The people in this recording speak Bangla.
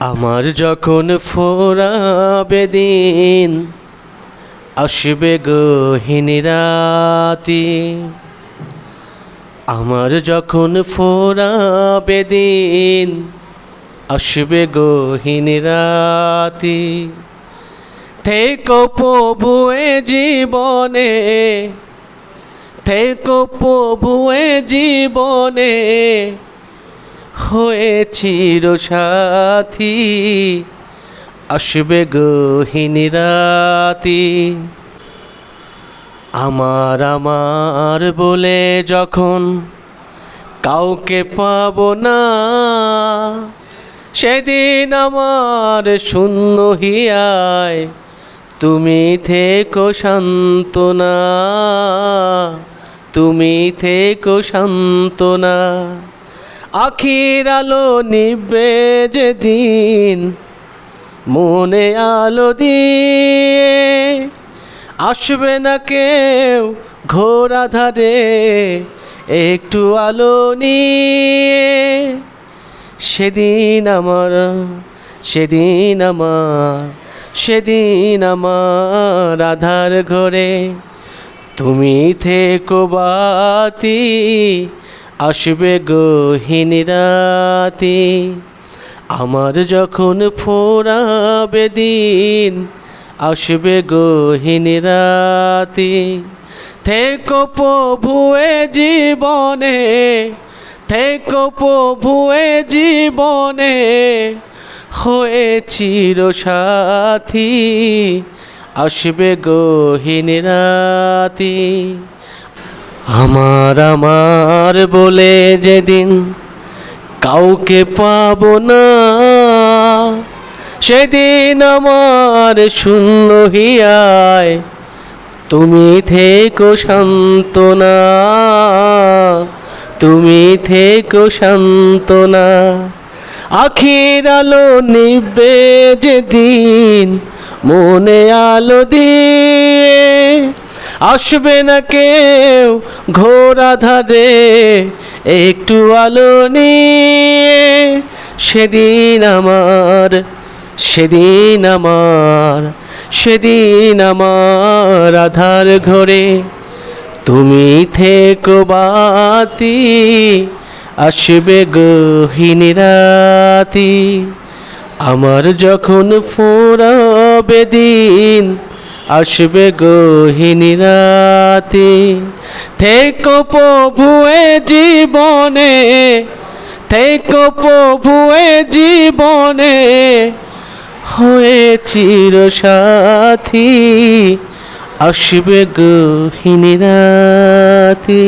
আমার যখন ফোরাবে দিন, আসবে গহীন রাতি। আমার যখন ফোরাবে দিন, আসবে গহীন রাতি। থেকো প্রভুয়ে জীবনে, থেকো প্রভুয়ে জীবনে। হয়ে চির সাথী, আসবে গহীন রাতি। আমার আমার বলে যখন কাউকে পাব না, সেদিন আমার শূন্য হিয়ায় তুমি থেকো শান্তনা তুমি থেকো শান্তনা আখির আলো নিবে যেদিন, মনে আলো দিয়ে আসবে না কেউ ঘোরা ধারে একটু আলো নিয়ে। সেদিন আমার সেদিন আমার সেদিন আমার আধার ঘরে, তুমি থেকো বাতি আসবে গহীন রাতি। আমার যখন ফোরাবে দিন, আসবে গহীন রাতি। থেকো প্রভুয়ে জীবনে, থেকো প্রভুয়ে জীবনে, হয়ে চির সাথী, আসবে গহীন রাতি। আমার আমার বলে যেদিন কাউকে পাব না, সেদিন আমার শূন্য হিয়ায় তুমি থেকো শান্তনা তুমি থেকো শান্তনা আখির আলো নিবে যেদিন, মনে আলো দিয়ে আসবে না কেউ ঘোরা ধারে, একটু আলো নিয়ে। সেদিন আমার সেদিন আমার সেদিন আমার আধার ঘরে। তুমি থেকো বাতি, আসবে গহীন রাতি। আমার যখন ফোরাবে দিন আসবে গহীন রাতি। থেকো প্রভুয়ে জীবনে, থেকো প্রভুয়ে জীবনে, হয়ে চির সাথী। আসবে গহীন রাতি।